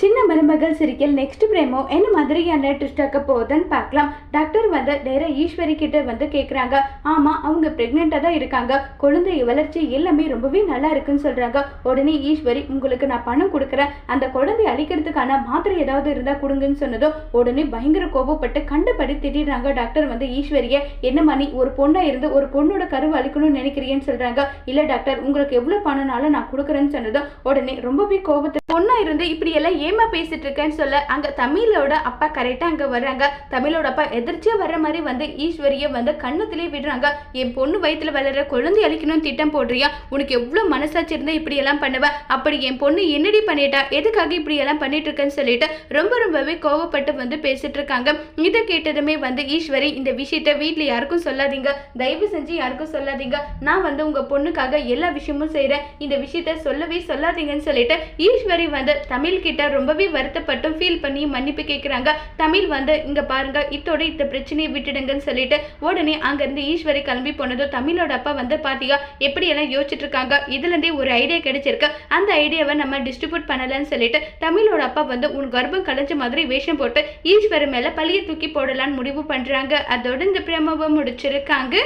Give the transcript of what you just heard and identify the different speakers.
Speaker 1: சின்ன மருமகள் சிரிக்கல் நெக்ஸ்ட் பிரேமோ என்ன மாதிரியான ட்விஸ்டாக்க போகுதுன்னு பார்க்கலாம். டாக்டர் வந்து நேராக ஈஸ்வரி கிட்ட வந்து கேட்குறாங்க ஆமாம் அவங்க ப்ரெக்னெண்ட்டாக தான் இருக்காங்க. குழந்தை வளர்ச்சி எல்லாமே ரொம்பவே நல்லா இருக்குன்னு சொல்கிறாங்க உடனே ஈஸ்வரி உங்களுக்கு நான் பணம் கொடுக்குறேன். அந்த குழந்தை அழிக்கிறதுக்கான மாத்திரை ஏதாவது இருந்தால் கொடுங்கன்னு சொன்னதும் உடனே பயங்கர கோபப்பட்டு கண்டபடி திட்டிடுறாங்க டாக்டர் வந்து ஈஸ்வரியை. என்னம்மா நீ ஒரு பொண்ணாக இருந்து ஒரு பொண்ணோட கருவை அழிக்கணும்னு நினைக்கிறீன்னு சொல்கிறாங்க இல்லை டாக்டர் உங்களுக்கு எவ்வளோ பணம்னாலும் நான் கொடுக்குறேன்னு சொன்னதும் உடனே ரொம்பவே கோபத்தை பொண்ணாக இருந்து இப்படி எல்லாம் ஏமா பேசிட்டு இருக்கேன்னு சொல்ல அங்க தமிழோட அப்பா கரெக்டா அங்க வர்றாங்க. தமிழோட அப்பா எதிர்ச்சியா வர்ற மாதிரி வந்து ஈஸ்வரிய வந்து கண்ணத்திலே விடுறாங்க. என் பொண்ணு வயிற்றுல வளர குழந்தை அழிக்கணும்னு திட்டம் போடுறியா? உனக்கு எவ்வளவு மனசாட்சி இருந்தா இப்படி எல்லாம் பண்ணுவ? அப்படி என் பொண்ணு என்னடி பண்ணிட்டா? எதுக்காக இப்படி எல்லாம் பண்ணிட்டு இருக்கேன்னு சொல்லிட்டு ரொம்ப ரொம்பவே கோவப்பட்டு வந்து பேசிட்டு இருக்காங்க இதை கேட்டதுமே வந்து ஈஸ்வரி இந்த விஷயத்த வீட்டுல யாருக்கும் சொல்லாதீங்க. தயவு செஞ்சு யாருக்கும் சொல்லாதீங்க. நான் வந்து உங்க பொண்ணுக்காக எல்லா விஷயமும் செய்யறேன் இந்த விஷயத்த சொல்லவே சொல்லாதீங்கன்னு சொல்லிட்டு ஈஸ்வரி வந்து தமிழ் கிட்ட ரொம்பவே வருத்தப்பட்டும் ஃபீல் பண்ணி மன்னிப்பு கேட்குறாங்க தமிழ் வந்து இங்கே பாருங்க இத்தோட இந்த பிரச்சனையை விட்டுடுங்கன்னு சொல்லிட்டு உடனே அங்கேருந்து ஈஸ்வரி கிளம்பி போனதும் தமிழோட அப்பா வந்து பார்த்தியா எப்படி எல்லாம் யோசிச்சுட்டு இருக்காங்க இதுலேருந்தே ஒரு ஐடியா கிடைச்சிருக்கு. அந்த ஐடியாவை நம்ம டிஸ்ட்ரிபியூட் பண்ணலன்னு சொல்லிட்டு தமிழோட அப்பா வந்து உன் கர்ப்பம் கலைஞ்ச மாதிரி வேஷம் போட்டு ஈஸ்வரி மேலே பழிய தூக்கி போடலான்னு முடிவு பண்ணுறாங்க அதோட இந்த பிரமவை முடிச்சிருக்காங்க.